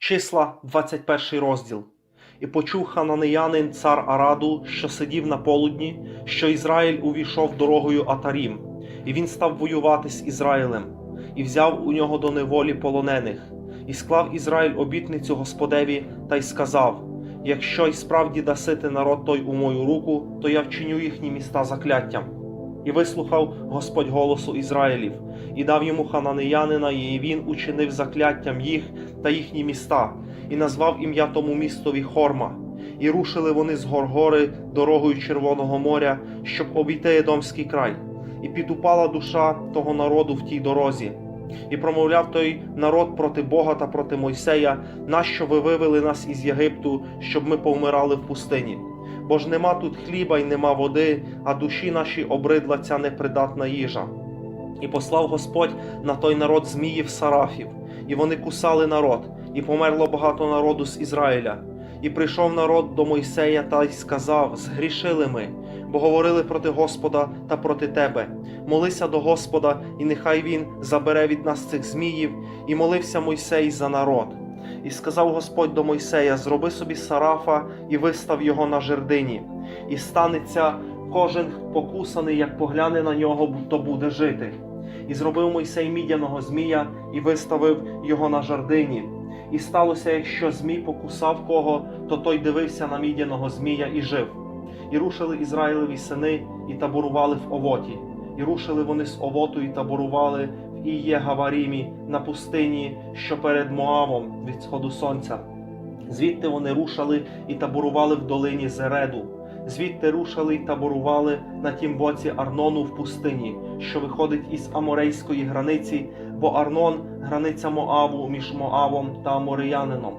Числа 21 розділ. І почув хананеянин цар Араду, що сидів на полудні, що Ізраїль увійшов дорогою Атарім, і він став воювати з Ізраїлем, і взяв у нього до неволі полонених, і склав Ізраїль обітницю Господеві та й сказав: Якщо й справді дасити народ той у мою руку, то я вчиню їхні міста закляттям. І вислухав Господь голосу Ізраїлів, і дав йому хананеянина, і він учинив закляттям їх та їхні міста, і назвав ім'я тому містові Хорма. І рушили вони з Горгори дорогою Червоного моря, щоб обійти Едомський край, і підупала душа того народу в тій дорозі. І промовляв той народ проти Бога та проти Мойсея, нащо ви вивели нас із Єгипту, щоб ми повмирали в пустині. Бо ж нема тут хліба й нема води, а душі наші обридла ця непридатна їжа. І послав Господь на той народ зміїв сарафів, і вони кусали народ, і померло багато народу з Ізраїля. І прийшов народ до Мойсея та й сказав: Згрішили ми, бо говорили проти Господа та проти тебе. Молися до Господа, і нехай він забере від нас цих зміїв, і молився Мойсей за народ. І сказав Господь до Мойсея: Зроби собі сарафа і вистав його на жердині, і станеться кожен покусаний, як погляне на нього, то буде жити. І зробив Мойсей мідяного змія і виставив його на жердині. І сталося, якщо змій покусав кого, то той дивився на мідяного змія і жив. І рушили Ізраїлеві сини і таборували в Овоті. І рушили вони з Овоту і таборували в Іє Гаварімі на пустині, що перед Моавом від сходу сонця. Звідти вони рушали і таборували в долині Зереду. Звідти рушали й таборували на тім боці Арнону в пустині, що виходить із Аморейської границі, бо Арнон границя Моаву між Моавом та Амореянином.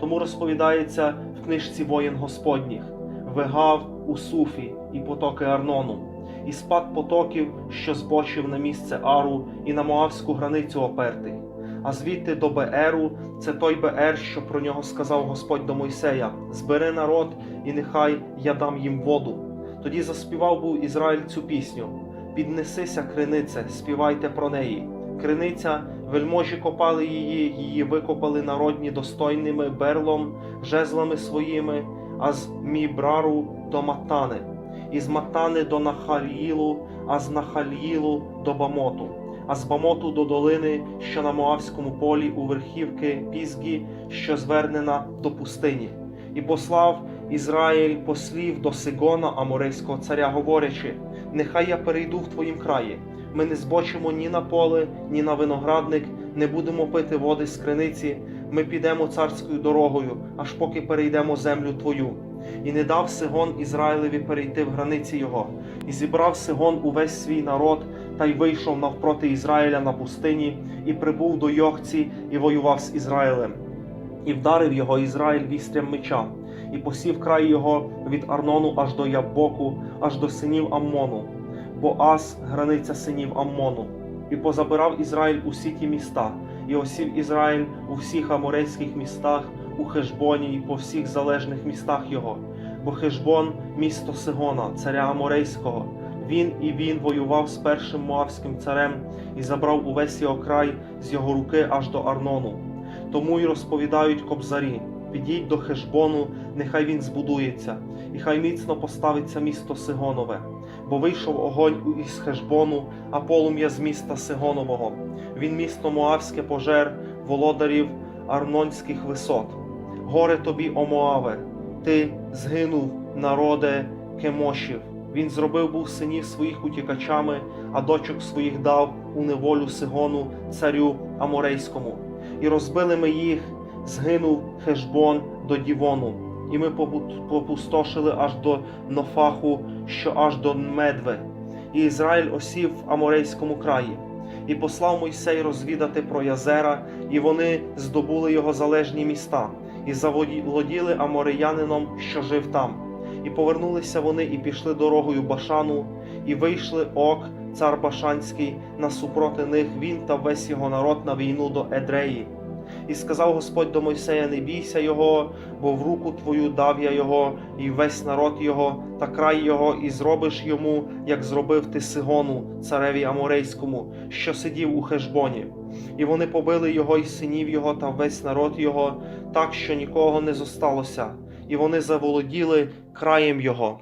Тому розповідається в книжці воїн Господніх: Вигав у Суфі і потоки Арнону, і спад потоків, що збочив на місце Ару і на Моавську границю опертий. А звідти до Бееру це той Беер, що про нього сказав Господь до Мойсея: Збери народ, і нехай я дам їм воду. Тоді заспівав був Ізраїль цю пісню: Піднесися, кринице, співайте про неї. Криниця, вельможі копали її, її викопали народні достойними берлом, жезлами своїми, а з Мібрару до Матани, і з Матани до Нахалілу, а з Нахалілу до Бамоту а з Бамоту до долини, що на Моавському полі у верхівки Пізгі, що звернена до пустині, і послав Ізраїль послів до Сигона, Аморейського царя, говорячи: Нехай я перейду в твоїм краї. Ми не збочимо ні на поле, ні на виноградник, не будемо пити води з криниці. Ми підемо царською дорогою, аж поки перейдемо землю твою. І не дав Сигон Ізраїлеві перейти в границі його, і зібрав Сигон увесь свій народ, та й вийшов навпроти Ізраїля на пустині, і прибув до Йохці, і воював з Ізраїлем. І вдарив його Ізраїль вістрям меча, і посів край його від Арнону аж до Ябоку, аж до синів Аммону, бо Ас границя синів Аммону. І позабирав Ізраїль усі ті міста, і осів Ізраїль у всіх аморейських містах, у Хешбоні і по всіх залежних містах його, бо Хешбон місто Сигона, царя Аморейського. Він і він воював з першим моавським царем і забрав увесь його край з його руки аж до Арнону. Тому й розповідають кобзарі: підіть до Хешбону, нехай він збудується, і хай міцно поставиться місто Сигонове, бо вийшов огонь із Хешбону, а полум'я з міста Сигонового. Він місто Моавське пожер, володарів Арнонських висот. Горе тобі, о Моаве, ти згинув, народе Кемошів. Він зробив був синів своїх утікачами, а дочок своїх дав у неволю Сигону, царю Аморейському. І розбили ми їх, згинув Хешбон до Дівону, і ми попустошили аж до Нофаху, що аж до Медве. І Ізраїль осів в Аморейському краї. І послав Мойсей розвідати про Язера, і вони здобули його залежні міста, і заволоділи амореянином, що жив там. І повернулися вони і пішли дорогою Башану, і вийшли ок, цар Башанський, насупроти них він та весь його народ на війну до Едреї. І сказав Господь до Мойсея: Не бійся його, бо в руку твою дав я його, і весь народ його, та край його, і зробиш йому, як зробив ти Сигону, цареві Аморейському, що сидів у Хешбоні. і вони побили його і синів його та весь народ його, так що нікого не зосталося, і вони заволоділи краєм його.